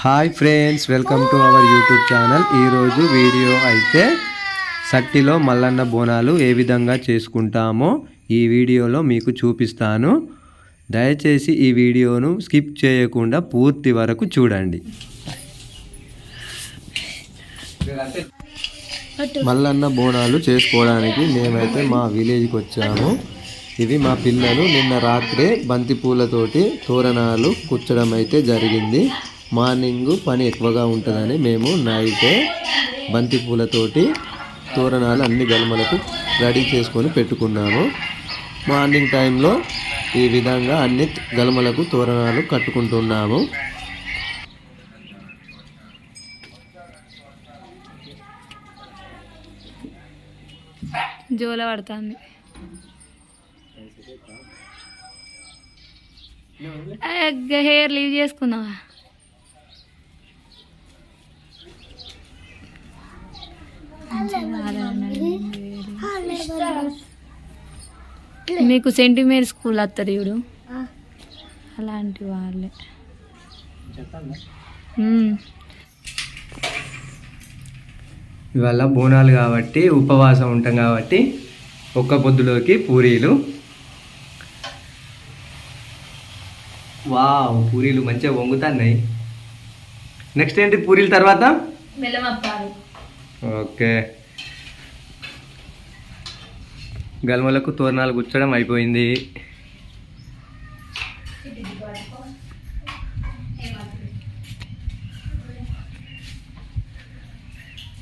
Hi friends welcome to our YouTube channel ఈరోజు video అయితే సట్టిలో మల్లన్న బోనాలు ఏ విధంగా చేసుకుంటామో ఈ వీడియోలో మీకు చూపిస్తాను. దయచేసి ఈ వీడియోను స్కిప్ చేయకుండా పూర్తి వరకు చూడండి. మల్లన్న బోనాలు చేసుకోవడానికి మేమైతే మా విలేజ్కి వచ్చాము. ఇవి మా పిల్లలు నిన్న రాత్రే బంతిపూలతోటి తోరణాలు కుచ్చడం అయితే జరిగింది. మార్నింగ్ పని ఎక్కువగా ఉంటుందని మేము నైటే బంతిపూలతోటి తోరణాలు అన్ని గల్మలకు రెడీ చేసుకొని పెట్టుకున్నాము. మార్నింగ్ టైంలో ఈ విధంగా అన్ని గలమలకు తోరణాలు కట్టుకుంటున్నాము. జోల పడుతుంది. హెయిర్ లీవ్ చేసుకున్నావా? మీకు సెంటిమీర్ స్కూల్ వస్తారు ఇప్పుడు అలాంటి వాళ్ళే. ఇవాళ బోనాలు కాబట్టి ఉపవాసం ఉంటాం కాబట్టి ఒక్క పొద్దులోకి పూరీలు వావ్ పూరీలు మంచిగా వంగుతున్నాయి. నెక్స్ట్ ఏంటి పూరీల తర్వాత? ఓకే. గల్మలకు తోరణాలు గుచ్చడం అయిపోయింది.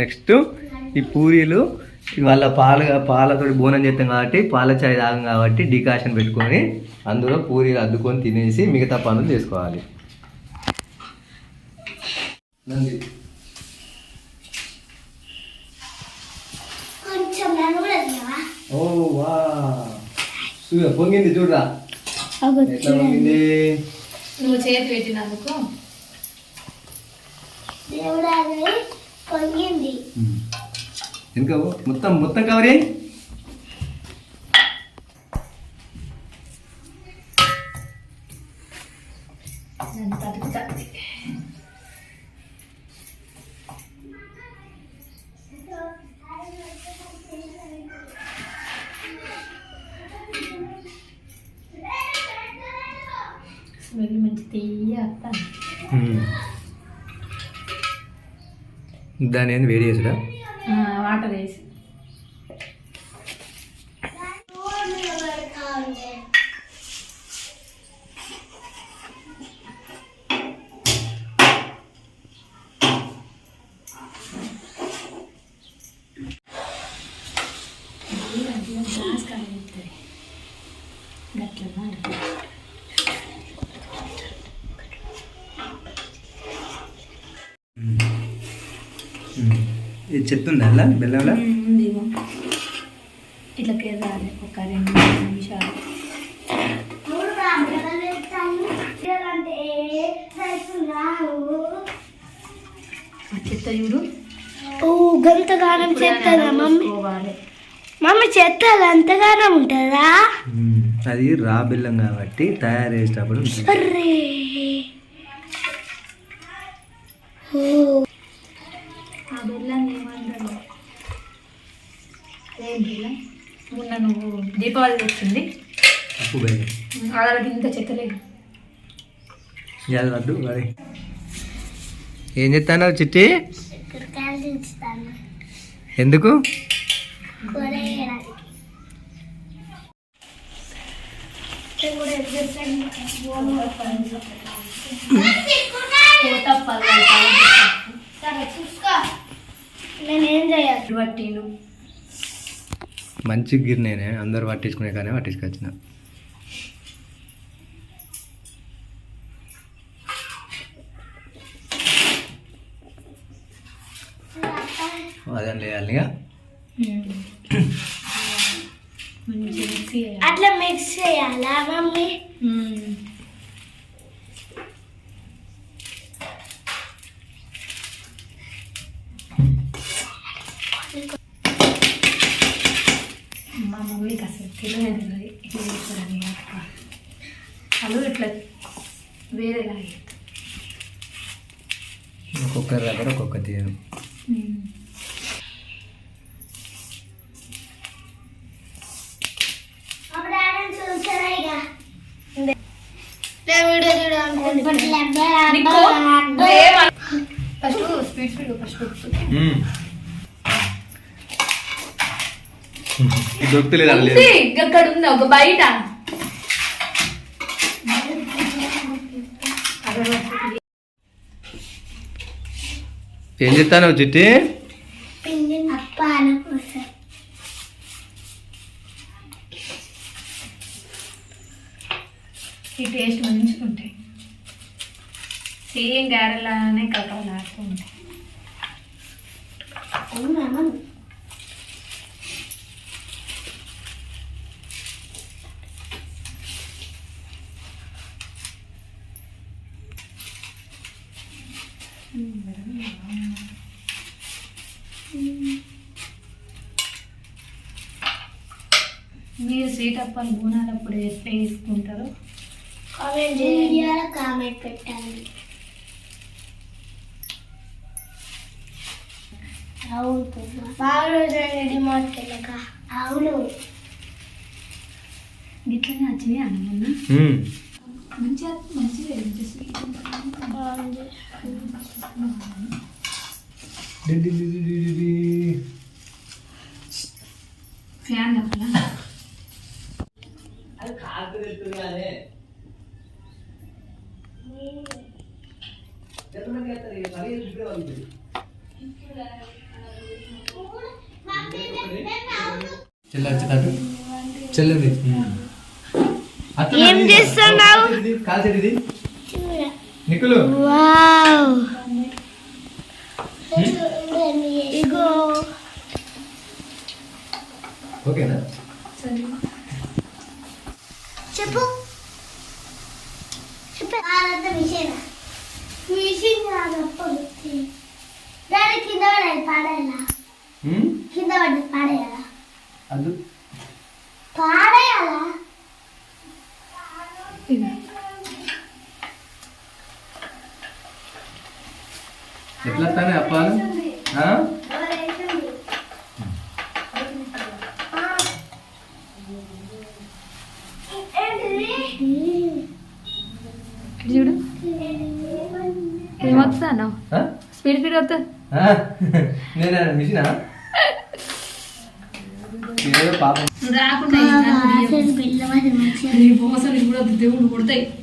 నెక్స్ట్ ఈ పూరీలు ఇవాళ పాలు పాలతో బోనం చేస్తాం కాబట్టి పాల చాయ్ తాగం కాబట్టి డికాషన్ పెట్టుకొని అందులో పూరీలు అద్దుకొని తినేసి మిగతా పనులు చేసుకోవాలి. ఓ వా. పొంగింది చూడరా. ఎట్లా పొంగింది? నువ్వు చేతి పెట్టినందుకు. పొంగింది. ఇంకా మొత్తం మొత్తం కవర్ అయ్యి స్మెల్ మంచి తీయ వస్తాను దాని ఏంది వేడి చేసుడా Cearense ఇది చెప్తుందా అలా? బెల్లంలా ఇదిగో ఇట్లా ఒక రెండు నిమిషాలు. చెత్త చూడు. ఓ గంతగానం చెత్తదా మమ్మీ? ఉంటుందా? అది రా బెల్లం కాబట్టి తయారు చేసేటప్పుడు ఉంటుంది. అర్రే ఓ ఆ బెల్లాన్ని ఏమంటారు అదేం బెల్లం మొన్న నువ్వు దీపావళి వచ్చింది. ఇవాళ వద్దు మరి. ఏం చెప్తాను చిట్టి? ఎందుకు? కూర వేయడానికి సరే చూసుకో. నేనేం చేయాలి? పట్టిను మంచి గిన్నెనే అందరు పట్టించుకునే కానీ పట్టించుకొచ్చిన. అదని వేయాలి అట్లా మిక్స్ చేయాలా మమ్మీ? మమ్మీకి అసలు తెలియదు ఇట్లా చేస్తారని అలు ఇట్లా వేరేలా ఒక్కొక్కరి దగ్గర ఒక్కొక్క తీరు ఫస్ట్ స్పీడ్ స్పీడ్ ఫస్ట్ దొరుకుతలేదు ఉంది ఇక్కడ ఉంది ఒక బయట. ఏం చెప్తాను చిట్టి? ఈ టేస్ట్ మంచిగా ఉంటాయి. సేమ్ గారెలానే కలవలాడుతూ ఉంటాయి. అవునా మీరు స్వీట్ అప్పాలు బోనాలు అప్పుడు ఎట్లా వేసుకుంటారు. కామెంట్ వీడియోలో కామెంట్ పెట్టండి. అవును బాగా రోజు డిమార్ట్కి వెళ్ళక. అవును ఇట్లనే వచ్చినాయి అన్న మంచిగా మంచిగా చెల్లెది? ఏం చేస్తున్నావు? నిక్కులు. వావ్. ఇగో. ఓకేనా? చెప్పు చెప్పు. కాదంతా మిషన్. మిషన్ కాదప్పుడు దాని కింద పడాలి? పాడేయాలా కింద పడి పాడేయాలా అది. పాడేయాలా? ఎట్లా తానే అప్పాలు ఆ? చూడు ఏమొస్తాను ఆ? స్పీడ్ స్పీడ్ ఆ? నేనా? మిషనా? రాకుండా బోసలు కూడా దేవుడు కొడతాయి.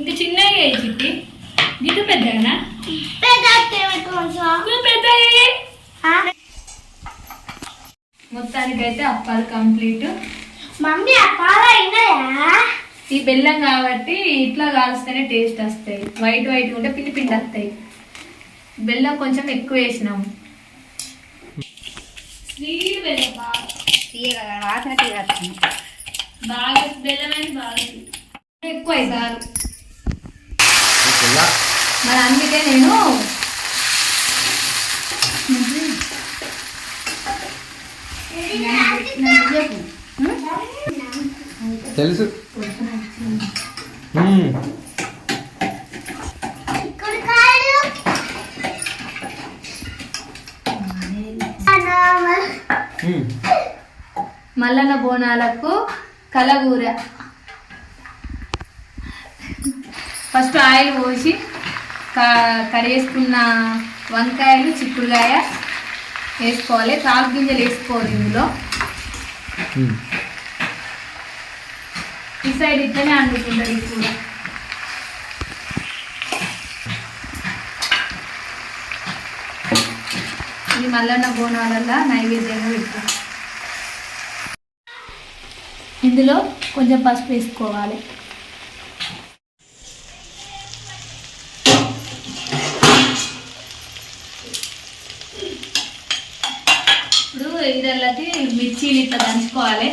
చిన్నగా వేయి చిట్టి. గిట్టు పెద్దగానా? పెద్దయ్యి మొత్తానికైతే అప్పాలు కంప్లీట్. మమ్మీ ఆ పాలు అయినాయా? ఈ బెల్లం కాబట్టి ఇట్లా కాల్స్తేనే టేస్ట్ వస్తాయి. వైట్ వైట్ ఉంటే పిండి పిండి వస్తాయి. బెల్లం కొంచెం ఎక్కువ వేసినాము స్వీట్ బెల్లం బాగా బాగా బెల్లం అని బాగా ఎక్కువ అవుతారు మరి అందుకే నేను తెలుసు మ్మ్. చిక్కుడుకాయలు మ్మ్. మల్లన్న బోనాలకు కలగూర. ఫస్ట్ ఆయిల్ పోసి కడిగేసుకున్న వంకాయలు చిక్కుడుకాయ వేసుకోవాలి. తాగు గింజలు వేసుకోవాలి ఇందులో. ఈ సైడ్ ఇట్లనే అండుకుంటుంది కూర. ఇది మల్లన్న బోనాలల్లో నైవేద్యంగా పెడతాం. ఇందులో కొంచెం పసుపు వేసుకోవాలి. ఇప్పుడు ఇదల్లకి మిర్చిని ఇట్లా దంచుకోవాలి.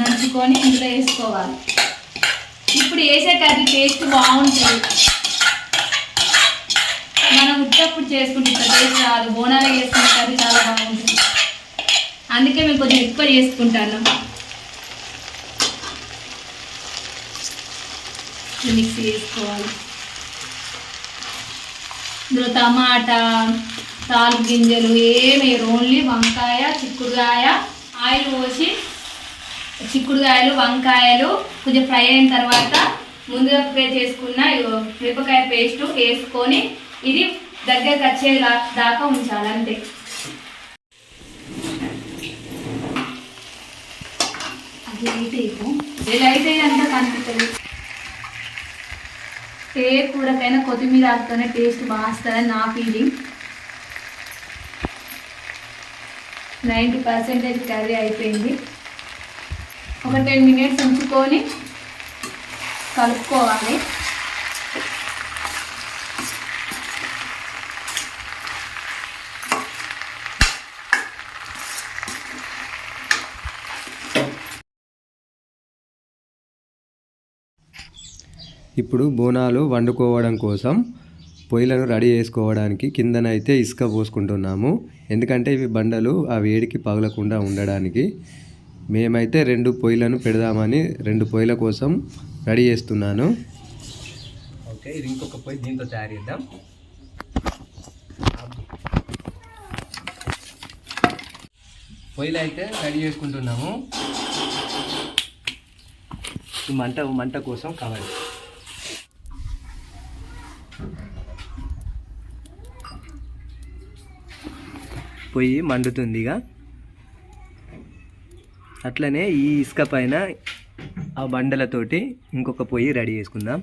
దంచుకొని ఇందులో వేసుకోవాలి. ఇప్పుడు వేసే కర్రీ టేస్ట్ బాగుంటుంది. మనం ఉట్టప్పుడు చేసుకుంటే ఇట్లా టేస్ట్ రాదు. బోనాలు చేసుకునే కర్రీ చాలా బాగుంటుంది. అందుకే మేము కొంచెం ఎక్కువ చేసుకుంటాను. మిక్సీ చేసుకోవాలి. ఇందులో టమాటా తాలు గింజలు ఏమి ఓన్లీ వంకాయ చిక్కుడుకాయ ఆయిల్ పోసి చిక్కుడుకాయలు వంకాయలు కొంచెం ఫ్రై అయిన తర్వాత ముందుగా ప్రిపేర్ చేసుకున్న మిరపకాయ పేస్ట్ వేసుకొని ఇది దగ్గరకు వచ్చే దాకా ఉంచాలి అంతే. లైట్ అయిపో లైట్ అయ్యేంత కనిపిస్తుంది. ఏ కూరకైనా కొత్తిమీర ఆకుతోనే టేస్ట్ బాగా నా ఫీలింగ్ నైంటీ పర్సెంటేజ్ కర్రీ అయిపోయింది. ఒక టెన్ మినిట్స్ ఉంచుకొని కలుపుకోవాలి. ఇప్పుడు బోనాలు వండుకోవడం కోసం పొయ్యిలను రెడీ చేసుకోవడానికి కిందనైతే ఇసుక పోసుకుంటున్నాము. ఎందుకంటే ఇవి బండలు ఆ వేడికి పగలకుండా ఉండడానికి. మేమైతే రెండు పొయ్యిలను పెడదామని రెండు పొయ్యిల కోసం రెడీ చేస్తున్నాను. ఓకే ఇది ఇంకొక పొయ్యి దీంతో తయారు చేద్దాం. పొయ్యిలు అయితే రెడీ చేసుకుంటున్నాము. మంట మంట కోసం కావాలి పొయ్యి మండుతుందిగా. అట్లనే ఈ ఇసుక పైన ఆ బండలతోటి ఇంకొక పొయ్యి రెడీ చేసుకుందాం.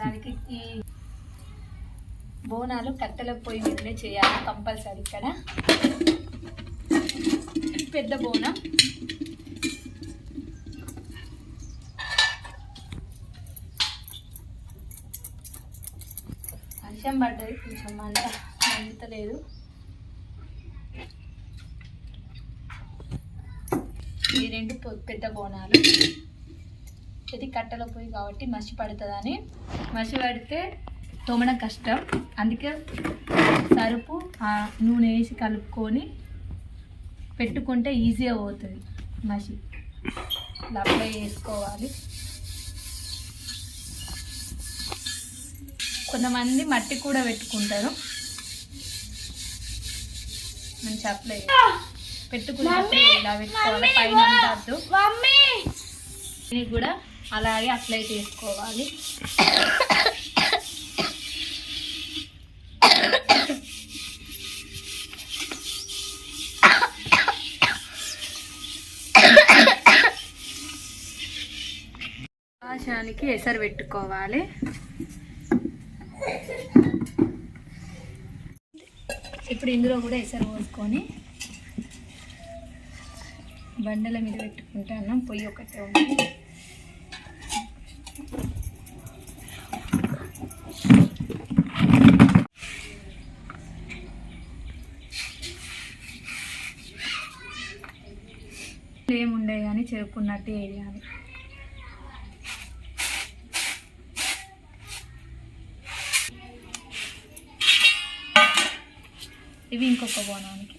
దానికి ఈ బోనాలు కట్టెల పొయ్యి మీదనే చేయాలి కంపల్సరీ ఇక్కడ. పెద్ద బోనం. వర్షం పడ్డది కొంచెం మంట మండుతలేదు ఈ రెండు పెద్ద బోనాలు. ఇది కట్టెల పోయి కాబట్టి మసి పడుతుందని. మసి పడితే తోమడం కష్టం. అందుకే సరుపు ఆ నూనె వేసి కలుపుకొని పెట్టుకుంటే ఈజీగా పోతుంది మసి. ఇలా అప్లై చేసుకోవాలి. కొంతమంది మట్టి కూడా పెట్టుకుంటారు. మంచి అప్లై పెట్టుకుంటే ఇలా పెట్టుకోవాలి. పైన అంటద్దు మమ్మీ. ఇది కూడా అలాగే అప్లై చేసుకోవాలి. ఆకాశానికి ఎసరు పెట్టుకోవాలి. ఇప్పుడు ఇందులో కూడా ఎసరు పోసుకొని బండల మీద పెట్టుకుంటాను పొయ్యి ఒకటే ఉంది ఏముండే కానీ చెరుకున్నట్టు వేయాలి ఇవి ఇంకొక బోనానికి.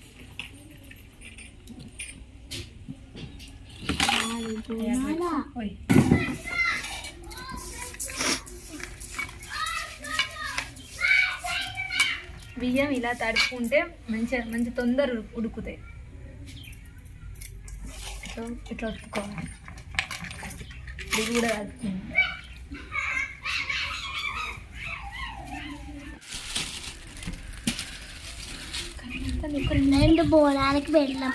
బియ్యం ఇలా తడుపుకుంటే మంచిగా మంచి తొందర ఉడుకుతాయి. ఇట్లా ఇట్లా ఒత్తుకోవాలి ఇది కూడా రెండు బోనానికి వెళ్ళాం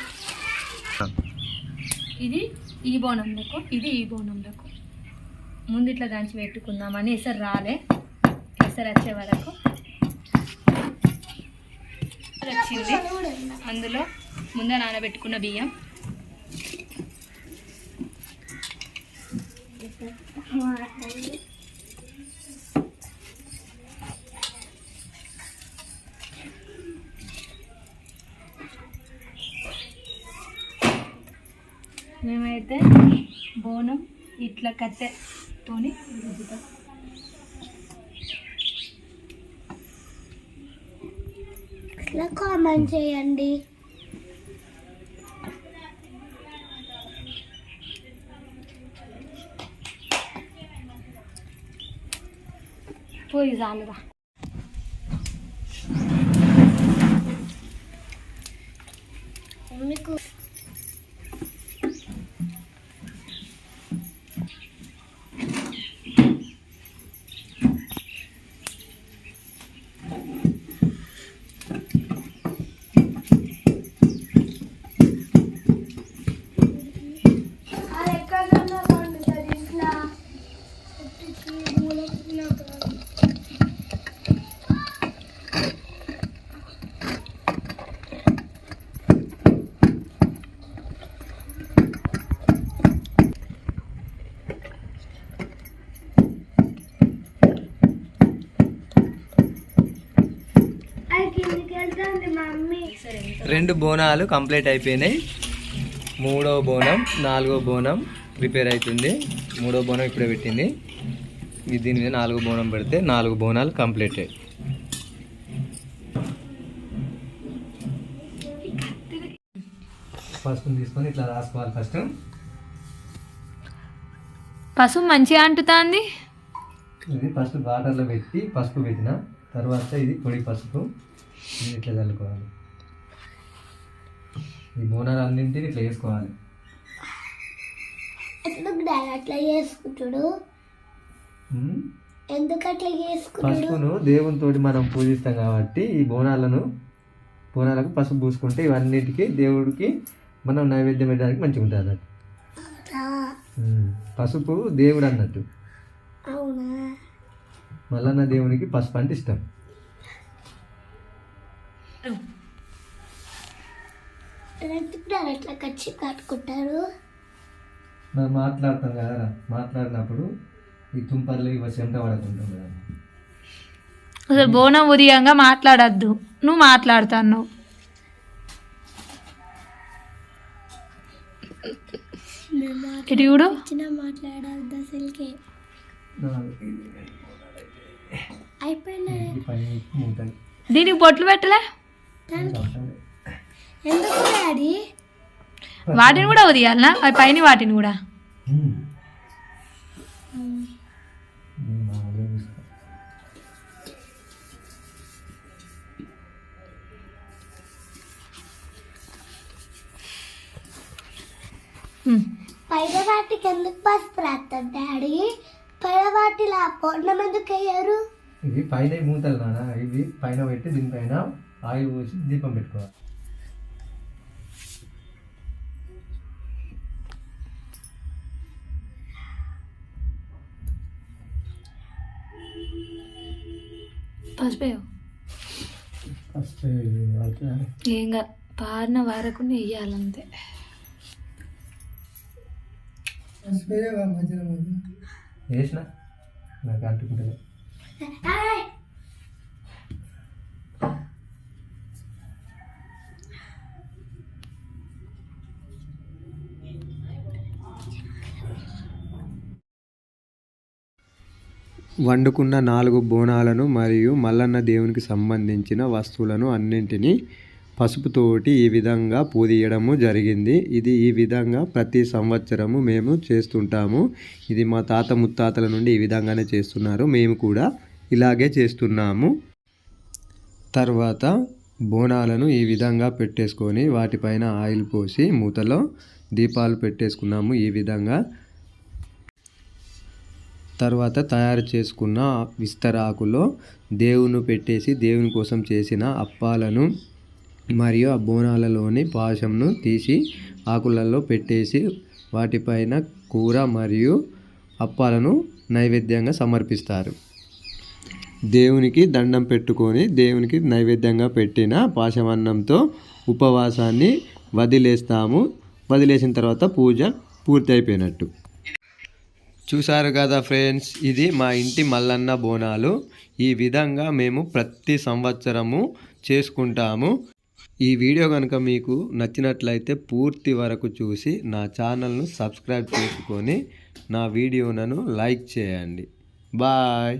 ఇది ఈ బోనంలకు ఇది ఈ బోనంలకు ముందు ఇట్లా దంచి పెట్టుకుందామని ఎసరు రాలే. ఎసరు వచ్చే వరకు. వచ్చింది. అందులో ముందే నానబెట్టుకున్న బియ్యం. ఇట్లా కత్తెతోని రుద్దుతాం ఇట్లా కామెంట్ చేయండి. పోయి చాలుగా రెండు బోనాలు కంప్లీట్ అయిపోయినాయి. మూడో బోనం నాలుగో బోనం ప్రిపేర్ అవుతుంది మూడో బోనం ఇప్పుడే పెట్టింది. ఇది దీని మీద నాలుగో బోనం పెడితే నాలుగు బోనాలు కంప్లీట్. అయ్యాయి పసుపు తీసుకొని ఇట్లా రాసుకోవాలి ఫస్ట్. పసుపు మంచిగా అంటుతాంది? ఇది ఫస్ట్ వాటర్లో పెట్టి పసుపు పెట్టిన. తర్వాత ఇది పొడి పసుపు. ఇట్లా చల్లుకోవాలి. ఈ బోనాలు అన్నింటిని ఇట్లా వేసుకోవాలి ఎందుకు డాడీ అట్లా చేసుకుంటాడు. ఎందుకు అట్లా చేసుకుంటాడు? పసుపును దేవునితోటి మనం పూజిస్తాం కాబట్టి ఈ బోనాలను బోనాలకు పసుపు పూసుకుంటే ఇవన్నిటికి దేవుడికి మనం నైవేద్యం పెట్టడానికి మంచిగా ఉంటుంది అన్నట్టు ఉమ్. పసుపు దేవుడు అన్నట్టు. అవునా? మల్లన్న దేవునికి పసుపు అంటే ఇష్టం. డాడీ అట్లా కచ్చి కట్టుకుంటారు మనం మాట్లాడతాం కదా మాట్లాడినప్పుడు ఈ తుంపర్లు ఇవి చెమట పడుతుంటాం కదా. అసలు బోనం ఉదయంగా మాట్లాడద్దు. నువ్వు మాట్లాడుతాను ఇటు చూడు. చిన్న మాట్లాడాలి అసలుకే. మూటలు దీనికి బొట్లు పెట్టలే? ఎందుకు డాడీ? వాటిని కూడా ఉదయాలనా అవి పైన వాటిని కూడా. నేను. పైన వాటికి ఎందుకు పసుపు రాస్తారు డాడీ? పైన వాటిలో పొన్నం ఎందుకు వేయరు? ఇవి పైన మూతలు నాన్న ఇవి పైన పెట్టి దీనిపైన ఆయిల్ పోసి దీపం పెట్టుకోవాలి. పసిపోయావు? ఫస్ట్ ఏం కాదు పారిన వరకు నెయ్యాలంతే వేసిన నాకు అంటుకుంటుంది వండుకున్న నాలుగు బోనాలను మరియు మల్లన్న దేవునికి సంబంధించిన వస్తువులను అన్నింటినీ పసుపుతోటి ఈ విధంగా పూదియడము జరిగింది. ఇది ఈ విధంగా ప్రతి సంవత్సరము మేము చేస్తుంటాము. ఇది మా తాత ముత్తాతల నుండి ఈ విధంగానే చేస్తున్నారు. మేము కూడా ఇలాగే చేస్తున్నాము. తర్వాత బోనాలను ఈ విధంగా పెట్టేసుకొని వాటిపైన ఆయిల్ పోసి మూతలో దీపాలు పెట్టేసుకున్నాము. ఈ విధంగా తర్వాత తయారు చేసుకున్న విస్తరాకులో దేవుని పెట్టేసి దేవుని కోసం చేసిన అప్పాలను మరియు ఆ బోనాలలోని పాశంను తీసి ఆకులలో పెట్టేసి వాటిపైన కూర మరియు అప్పాలను నైవేద్యంగా సమర్పిస్తారు. దేవునికి దండం పెట్టుకొని దేవునికి నైవేద్యంగా పెట్టిన పాశమన్నంతో ఉపవాసాన్ని వదిలేస్తాము. వదిలేసిన తర్వాత పూజ పూర్తి అయిపోయినట్టు చూశారు కదా ఫ్రెండ్స్? ఇది మా ఇంటి మల్లన్న బోనాలు. ఈ విధంగా మేము ప్రతి సంవత్సరము చేసుకుంటాము. ఈ వీడియో కనుక మీకు నచ్చినట్లయితే పూర్తి వరకు చూసి నా ఛానల్ను సబ్స్క్రైబ్ చేసుకొని నా వీడియోలను లైక్ చేయండి. బాయ్.